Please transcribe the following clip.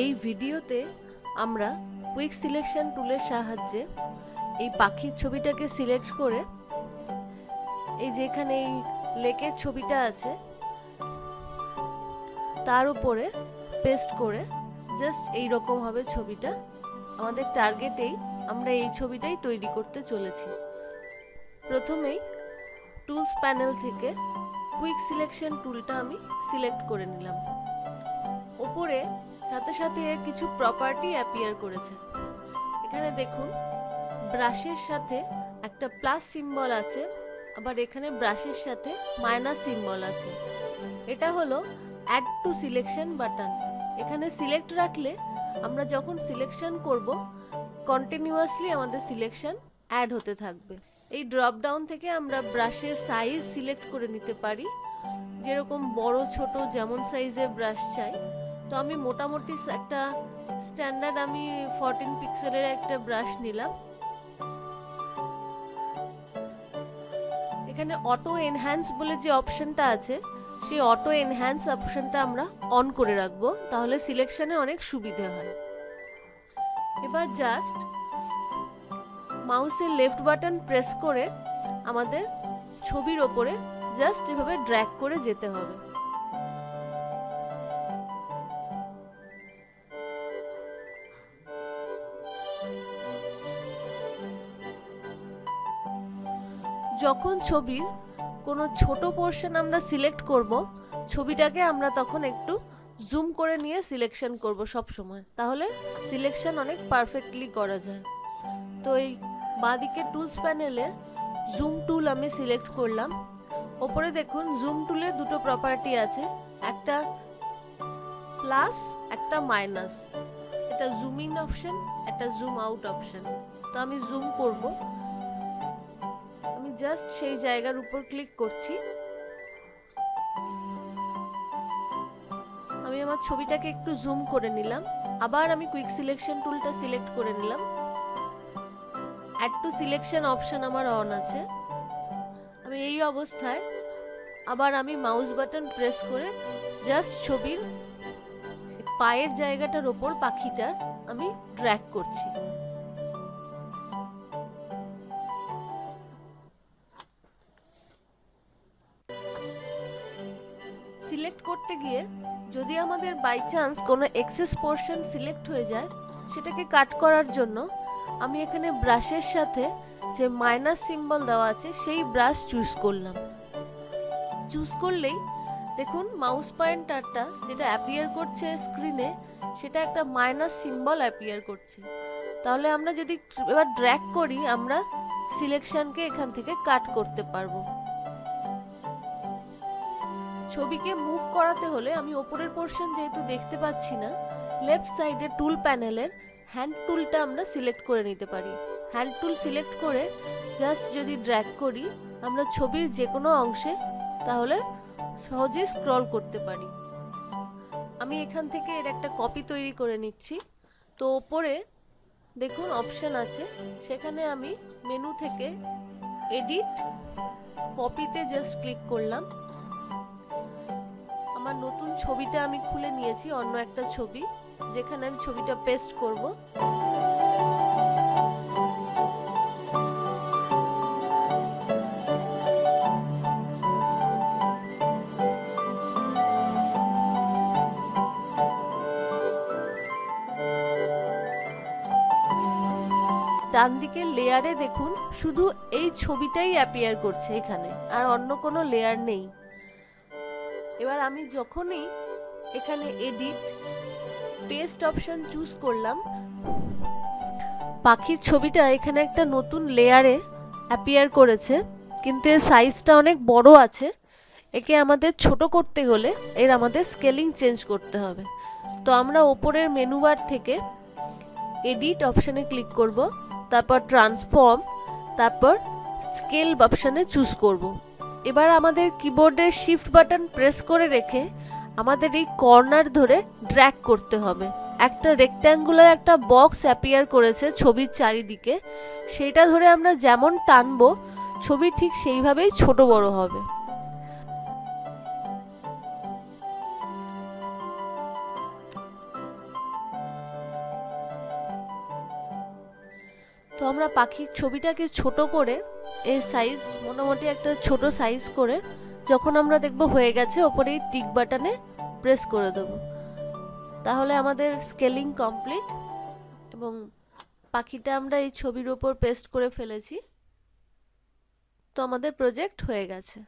এই ভিডিওতে আমরা কুইক সিলেকশন টুলের সাহায্যে এই পাখির ছবিটাকে সিলেক্ট করে এই যেখানে এই লেকের ছবিটা আছে, তার উপরে পেস্ট করে জাস্ট এই রকম হবে ছবিটা আমাদের টার্গেটেই আমরা এই ছবিটাই তৈরি করতে চলেছি। প্রথমেই টুলস প্যানেল থেকে কুইক সিলেকশন টুলটা আমি সিলেক্ট করে নিলাম। ওপরে সাথে সাথে এর কিছু প্রপার্টি অ্যাপিয়ার করেছে। এখানে দেখুন ব্রাশের সাথে একটা প্লাস সিম্বল আছে, আবার এখানে ব্রাশের সাথে মাইনাস সিম্বল আছে। এটা হলো অ্যাড টু সিলেকশন বাটন এখানে সিলেক্ট রাখলে আমরা যখন সিলেকশন করব কন্টিনিউয়াসলি আমাদের সিলেকশন অ্যাড হতে থাকবে। এই ড্রপ ডাউন থেকে আমরা ব্রাশের সাইজ সিলেক্ট করে নিতে পারি। যেরকম বড়, ছোট, যেমন সাইজের ব্রাশ চাই তো আমি মোটামুটি একটা স্ট্যান্ডার্ড আমি ফরটিন পিক্সেলের একটা ব্রাশ নিলাম। এখানে অটো এনহ্যান্স বলে যে অপশনটা আছে, সেই অটো এনহ্যান্স অপশনটা আমরা অন করে রাখব, তাহলে সিলেকশনে অনেক সুবিধে হয়। এবার জাস্ট মাউসের লেফট বাটন প্রেস করে আমাদের ছবির ওপরে জাস্ট এভাবে ড্র্যাগ করে যেতে হবে। যখন ছবির কোনো ছোট পোর্শন আমরা সিলেক্ট করব, ছবিটাকে আমরা তখন একটু জুম করে নিয়ে সিলেকশন করব সব সময় তাহলে সিলেকশন অনেক পারফেক্টলি করা যায়। তো এই বাঁদিকে টুলস প্যানেলে জুম টুল আমি সিলেক্ট করলাম। ওপরে দেখুন জুম টুলে দুটো প্রপার্টি আছে, একটা প্লাস একটা মাইনাস এটা জুম ইন অপশন একটা জুম আউট অপশন তো আমি জুম করব। জাস্ট সেই জায়গার উপর ক্লিক করছি। আমি আমার ছবিটাকে একটু জুম করে নিলাম। আবার আমি কুইক সিলেকশন টুলটা সিলেক্ট করে নিলাম। অ্যাড টু সিলেকশন অপশন আমার অন আছে। আমি এই অবস্থায় আবার আমি মাউস বাটন প্রেস করে জাস্ট ছবির পায়ের জায়গাটার ওপর পাখিটার আমি ট্র্যাক করছি। সিলেক্ট করতে গিয়ে যদি আমাদের বাই চান্স কোনো এক্সেস পোর্শন সিলেক্ট হয়ে যায়, সেটাকে কাট করার জন্য আমি এখানে ব্রাশের সাথে যে মাইনাস সিম্বল দেওয়া আছে, সেই ব্রাশ চুজ করলাম। চুজ করলেই দেখুন মাউস পয়েন্টারটা যেটা অ্যাপিয়ার করছে স্ক্রিনে সেটা একটা মাইনাস সিম্বল অ্যাপিয়ার করছে। তাহলে আমরা যদি এবার ড্র্যাক করি, আমরা সিলেকশনকে এখান থেকে কাট করতে পারব। ছবিকে মুভ করাতে হলে আমি ওপরের পোর্শন যেহেতু দেখতে পাচ্ছি না লেফট সাইডে টুল প্যানেলের হ্যান্ড টুলটা আমরা সিলেক্ট করে নিতে পারি। হ্যান্ড টুল সিলেক্ট করে জাস্ট যদি ড্র্যাগ করি, আমরা ছবির যে কোনো অংশে তাহলে সহজে স্ক্রল করতে পারি। আমি এখান থেকে এর একটা কপি তৈরি করে নিচ্ছি। তো ওপরে দেখুন অপশন আছে, সেখানে আমি মেনু থেকে এডিট কপিতে জাস্ট ক্লিক করলাম। আমার নতুন ছবিটা আমি খুলে নিয়েছি, অন্য একটা ছবি, যেখানে আমি ছবিটা পেস্ট করব। ডান দিকে লেয়ারে দেখুন, শুধু এই ছবিটাই অ্যাপিয়ার করছে এখানে, আর অন্য কোনো লেয়ার নেই। এবার আমি যখনই এখানে এডিট পেস্ট অপশন চুজ করলাম, পাখির ছবিটা এখানে একটা নতুন লেয়ারে অ্যাপিয়ার করেছে, কিন্তু এর সাইজটা অনেক বড় আছে। একে আমাদের ছোট করতে হলে এর আমাদের স্কেলিং চেঞ্জ করতে হবে। তো আমরা ওপরের মেনু বার থেকে এডিট অপশানে ক্লিক করব, তারপর ট্রান্সফর্ম তারপর স্কেল অপশানে চুজ করব। এবার আমাদের কিবোর্ডের শিফট বাটন প্রেস করে রেখে আমাদের এই কর্নার ধরে ড্র্যাগ করতে হবে। একটা রেক্ট্যাঙ্গুলার একটা বক্স অ্যাপিয়ার করেছে ছবির চারিদিকে। সেটা ধরে আমরা যেমন টানবো, ছবি ঠিক সেইভাবেই ছোট বড় হবে। তো আমরা পাখির ছবিটাকে ছোট করে এর সাইজ মোটামুটি একটা ছোট সাইজ করে যখন আমরা দেখব হয়ে গেছে ওপরে টিক বাটনে প্রেস করে দেবো। তাহলে আমাদের স্কেলিং কমপ্লিট এবং পাখিটা আমরা এই ছবির ওপর পেস্ট করে ফেলেছি। তো আমাদের প্রজেক্ট হয়ে গেছে।